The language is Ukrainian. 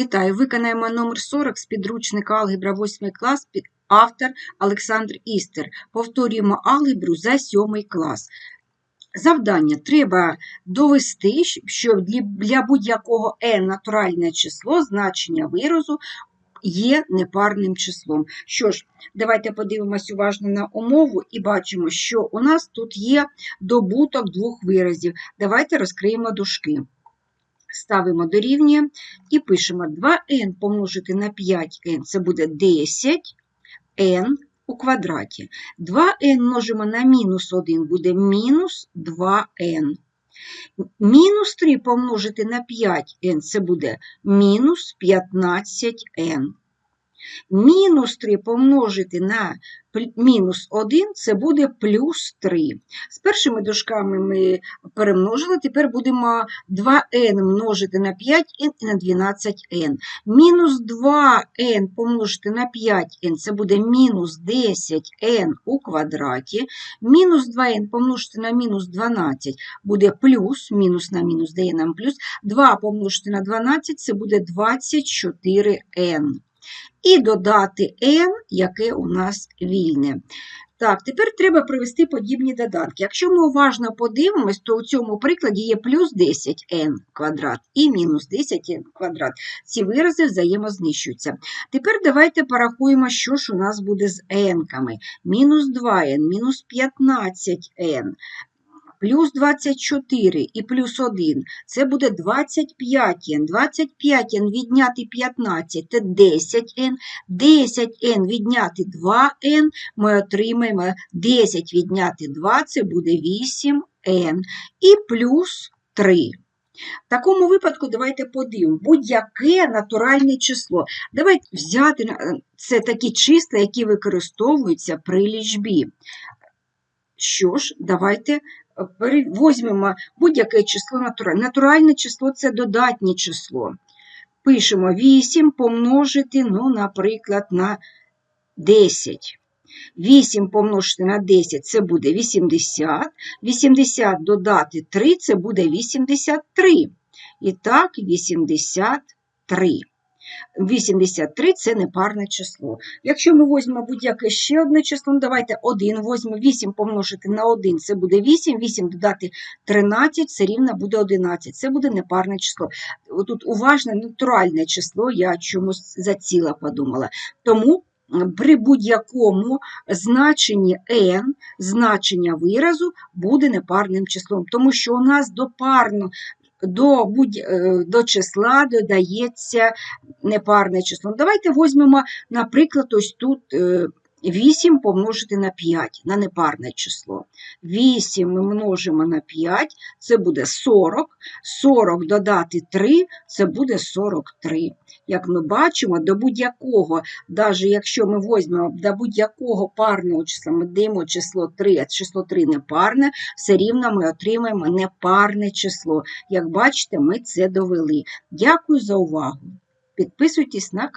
Вітаю! Виконаємо номер 40 з підручника алгебра 8 клас, автор Олександр Істер. Повторюємо алгебру за 7 клас. Завдання треба довести, що для- будь-якого n натуральне число значення виразу є непарним числом. Що ж, давайте подивимось уважно на умову і бачимо, що у нас тут є добуток двох виразів. Давайте розкриємо дужки. Ставимо дорівнює і пишемо 2n помножити на 5n, це буде 10n у квадраті. 2n множимо на мінус 1 буде мінус 2n. Мінус 3 помножити на 5n це буде мінус 15n. Мінус 3 помножити на мінус 1 це буде плюс 3. З першими дужками ми перемножили, тепер будемо 2n множити на 5n і на 12n. Мінус 2n помножити на 5n це буде мінус 10n у квадраті. Мінус 2n помножити на мінус 12 буде плюс, мінус на мінус дає нам плюс. 2 помножити на 12 це буде 24n і додати n, яке у нас вільне. Так, тепер треба привести подібні доданки. Якщо ми уважно подивимось, то у цьому прикладі є плюс 10n квадрат і мінус 10n квадрат. Ці вирази взаємознищуються. Тепер давайте порахуємо, що ж у нас буде з n-ками. Мінус 2n, мінус 15n, плюс 24 і плюс 1 – це буде 25n. 25n відняти 15 – це 10n. 10n відняти 2n ми отримаємо 10 відняти 2 – це буде 8n. І плюс 3. В такому випадку давайте подивимо, будь-яке натуральне число. Давайте взяти е, це такі числа, які використовуються при лічбі. Що ж, давайте возьмемо будь-яке число натуральне. Натуральне число це додатнє число. Пишемо 8 помножити, ну, наприклад, на 10. 8 помножити на 10 це буде 80. 80 додати 3 це буде 83. І так, 83. 83 це непарне число. Якщо ми візьмемо будь-яке ще одне число, ну давайте 1 візьмемо 8 помножити на 1, це буде 8, 8 додати 13, це рівно буде 11. Це буде непарне число. Тут уважне натуральне число, я чомусь заціла подумала. Тому при будь-якому значенні n, значення виразу буде непарним числом, тому що у нас до парно до, будь, е, до числа додається непарне число. Давайте візьмемо, наприклад, ось тут е, 8 помножити на 5, на непарне число. 8 ми множимо на 5, це буде 40. 40 додати 3, це буде 43. Як ми бачимо, до будь-якого, навіть якщо ми візьмемо до будь-якого парного числа, ми даємо число 3, а число 3 непарне, все рівно ми отримаємо непарне число. Як бачите, ми це довели. Дякую за увагу. Підписуйтесь на канал.